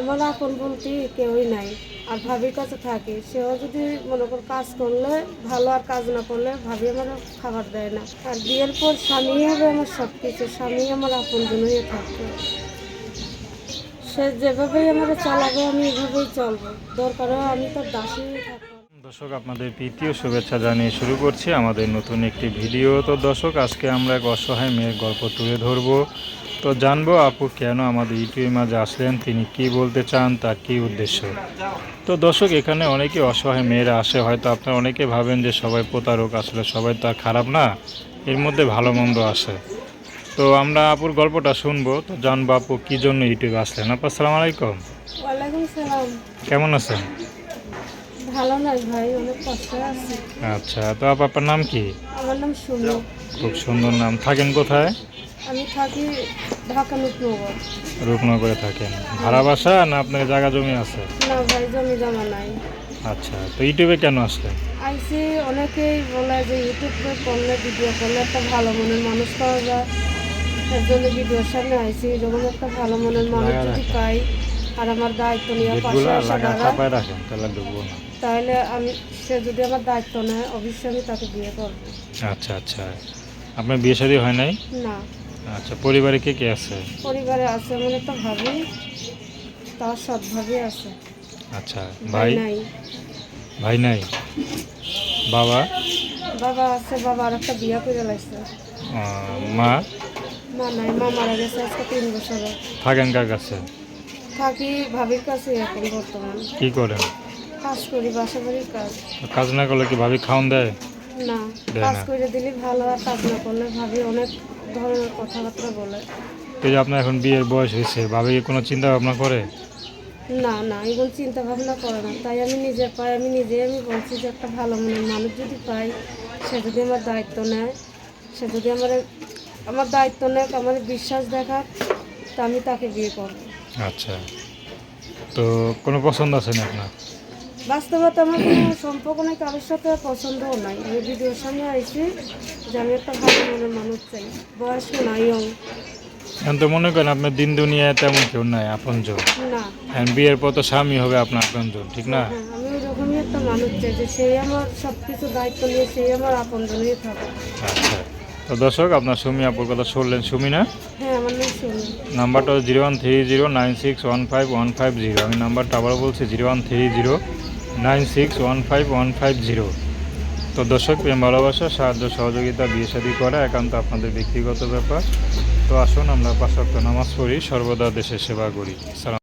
আমার আপন বলতে কেউই নাই। আর ভাবির কাছে থাকে। সেও যদি মনে কর কাজ করলে, ভালো আর কাজ না করলে ভাবি আমার খাবার দেয় না। আর বিয়ের পর স্বামী হবে আমার সব কিছু স্বামী আমার আপন জন্যই থাকবে সে যেভাবেই আমার চালাবে, আমি এভাবেই চলবো। দরকারও আমি তার দাসী থাকব দর্শক আপনাদের প্রীতীয় শুভেচ্ছা জানিয়ে শুরু করছি আমাদের নতুন একটি ভিডিও। তো দর্শক আজকে আমরা এক অসহায় মেয়ের গল্প তুলে ধরবো। তো জানব আপু কেন আমাদের ইউটিউবের মাঝে আসলেন? তিনি কি বলতে চান? তার কি উদ্দেশ্য? তো দর্শক এখানে অনেকে অসহায় মেয়েরা আসে। হয়তো আপনারা অনেকে ভাবেন যে সবাই প্রতারক আসলে সবাই তো আর খারাপ না। এর মধ্যে ভালো মন্দ আসে তো আমরা আপুর গল্পটা শুনব। তো জানব আপু কী জন্য ইউটিউবে আসলেন? আপু আসসালামু আলাইকুম। কেমন আছেন? ভালো নাই ভাই অনেক কষ্ট আছে। আচ্ছা তো আপু আপনার নাম কি? আমার নাম সুমি খুব সুন্দর নাম। থাকেন কোথায়? আমি থাকি ঢাকা নূপনগর রূপনগরে থাকেন। ভাড়া বাসা না আপনার জায়গা জমি আছে? না ভাই জমি জমা নাই। আচ্ছা তো ইউটিউবে কেন আসলেন? আইসি অনেকেই বলে যে ইউটিউবে করলে ভিডিও করলে একটা ভালো মনের মানুষ পাওয়া যায়। এর জন্য ভিডিওর সামনে আইসি যখন একটা ভালো মনের মানুষ যদি পাই আর আমার দায়িত্ব নিয়ে পাশে আসে রাখেন তাহলে আমি সে যদি আমার দায়িত্ব নেয় অবশ্যই আমি তাকে বিয়ে করব। আচ্ছা আচ্ছা। আপনার বিয়ে শাদী হয় নাই? না। আচ্ছা পরিবারে কে কে আছে? পরিবারে আছে এমন একটা ভাবি তার সৎ ভাবি আছে। আচ্ছা ভাই? নাই। ভাই নাই? বাবা? বাবা আছে বাবা আর একটা বিয়ে করে লাগছে মা? মা নাই মা মারা গেছে আজকে তিন বছর। থাকেন কার কাছে? থাকি ভাবির কাছে এখন বর্তমান। কি করেন? কাজ করি বাসা বাড়ির কাজ। কাজ না করলে কি ভাবি খাওয়ান দেয়? না কাজ করে দিলে ভালো আর কাজ না করলে ভাবি অনেক ধরনের কথাবার্তা বলে। এই যে আপনার এখন বিয়ের বয়স হয়েছে ভাবি কোনো চিন্তা ভাবনা করে? না না এগুলো চিন্তা ভাবনা করে না। তাই আমি নিজে পাই আমি নিজে আমি বলছি যে একটা ভালো মনের মানুষ যদি পাই সে যদি আমার দায়িত্ব নেয় সে যদি আমার আমার দায়িত্ব নেয় আমার বিশ্বাস দেখাক তা আমি তাকে বিয়ে করব। আচ্ছা। তো কোনো পছন্দ আছে না আপনার? বাস্তবতা আমার কোনো সম্পর্ক নেই কারোর সাথে পছন্দও নাই। আমি ভিডিওর সামনে আইছি যে আমি একটা ভালো মনের মানুষ চাই। বয়স্ক না ইয়ং এখন তো মনে করেন আপনার দিন দুনিয়ায় তেমন কেউ নাই আপনজন। এখন বিয়ের পর তো স্বামী হবে আপনার আপনজন ঠিক না? হ্যাঁ আমি ওরকমই একটা মানুষ চাই যে সেই আমার সব কিছু দায়িত্ব নিয়ে সেই আমার থাকে আচ্ছা তো দর্শক আপনার সুমি আপুর কথা শুনলেন সুমি না? হ্যাঁ নাম্বারটা zero one three zero nine six one five one five zero. আমি নাম্বারটা আবার বলছি zero one three zero nine six one five one five zero. তো দর্শক প্রেম ভালোবাসা, সাহায্য, সহযোগিতা, বিয়ে শাদী করা একান্ত আপনাদের ব্যক্তিগত ব্যাপার। তো আসুন, আমরা পাশাপ্ত নামাজ পড়ি, সর্বদা দেশের সেবা করি। সালাম